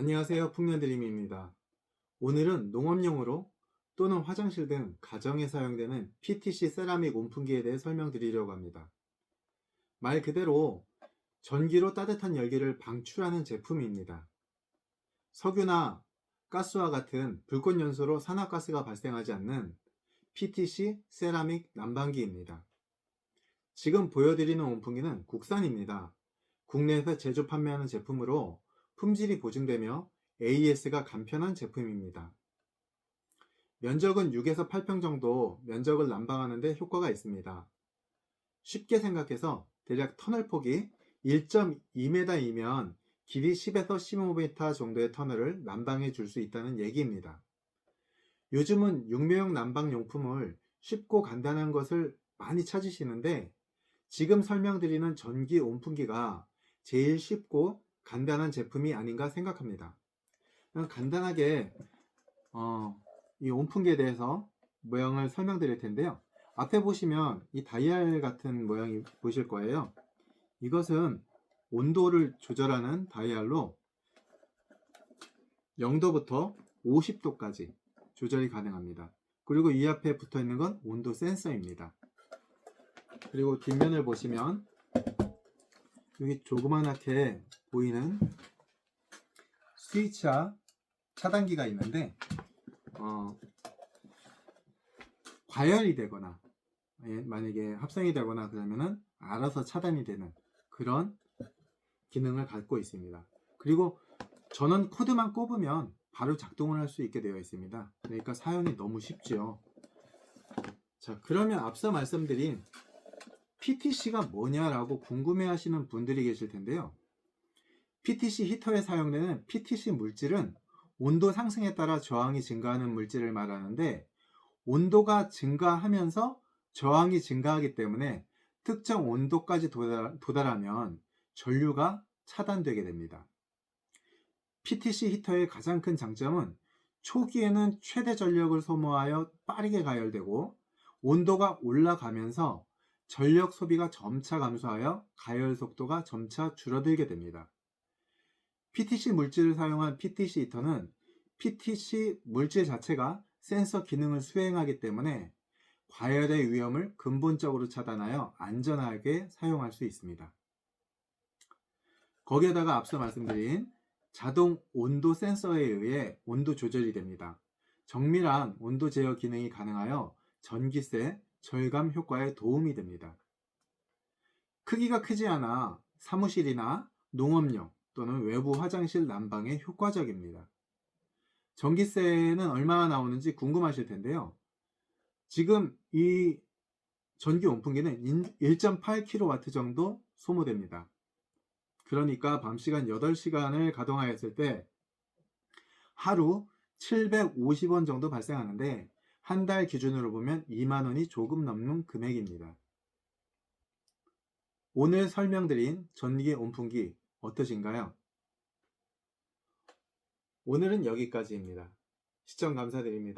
안녕하세요. 풍년드림입니다. 오늘은 농업용으로 또는 화장실 등 가정에 사용되는 PTC 세라믹 온풍기에 대해 설명드리려고 합니다. 말 그대로 전기로 따뜻한 열기를 방출하는 제품입니다. 석유나 가스와 같은 불꽃 연소로 산화가스가 발생하지 않는 PTC 세라믹 난방기입니다. 지금 보여드리는 온풍기는 국산입니다. 국내에서 제조 판매하는 제품으로 품질이 보증되며 AS가 간편한 제품입니다. 면적은 6에서 8평 정도 면적을 난방하는데 효과가 있습니다. 쉽게 생각해서 대략 터널 폭이 1.2m이면 길이 10에서 15m 정도의 터널을 난방해 줄 수 있다는 얘기입니다. 요즘은 육묘용 난방 용품을 쉽고 간단한 것을 많이 찾으시는데 지금 설명드리는 전기 온풍기가 제일 쉽고 간단한 제품이 아닌가 생각합니다. 간단하게 어, 이 온풍기에 대해서 모양을 설명드릴 텐데요. 앞에 보시면 이 다이얼 같은 모양이 보실 거예요. 이것은 온도를 조절하는 다이얼로 0도부터 50도까지 조절이 가능합니다. 그리고 이 앞에 붙어 있는 건 온도 센서입니다. 그리고 뒷면을 보시면 여기 조그만하게 보이는 스위치와 차단기가 있는데 어, 과열이 되거나 예, 만약에 합성이 되거나 그러면은 알아서 차단이 되는 그런 기능을 갖고 있습니다. 그리고 전원 코드만 꼽으면 바로 작동을 할 수 있게 되어 있습니다. 그러니까 사용이 너무 쉽죠. 자, 그러면 앞서 말씀드린 PTC가 뭐냐라고 궁금해 하시는 분들이 계실 텐데요. PTC 히터에 사용되는 PTC 물질은 온도 상승에 따라 저항이 증가하는 물질을 말하는데 온도가 증가하면서 저항이 증가하기 때문에 특정 온도까지 도달, 도달하면 전류가 차단되게 됩니다. PTC 히터의 가장 큰 장점은 초기에는 최대 전력을 소모하여 빠르게 가열되고 온도가 올라가면서 전력 소비가 점차 감소하여 가열 속도가 점차 줄어들게 됩니다. PTC 물질을 사용한 PTC 히터는 PTC 물질 자체가 센서 기능을 수행하기 때문에 과열의 위험을 근본적으로 차단하여 안전하게 사용할 수 있습니다. 거기에다가 앞서 말씀드린 자동 온도 센서에 의해 온도 조절이 됩니다. 정밀한 온도 제어 기능이 가능하여 전기세 절감 효과에 도움이 됩니다. 크기가 크지 않아 사무실이나 농업용 또는 외부 화장실 난방에 효과적입니다. 전기세는 얼마나 나오는지 궁금하실 텐데요. 지금 이 전기 온풍기는 1.8kW 정도 소모됩니다. 그러니까 밤 시간 8시간을 가동하였을 때 하루 750원 정도 발생하는데 한 달 기준으로 보면 2만원이 조금 넘는 금액입니다. 오늘 설명드린 전기 온풍기 어떠신가요? 오늘은 여기까지입니다. 시청 감사드립니다.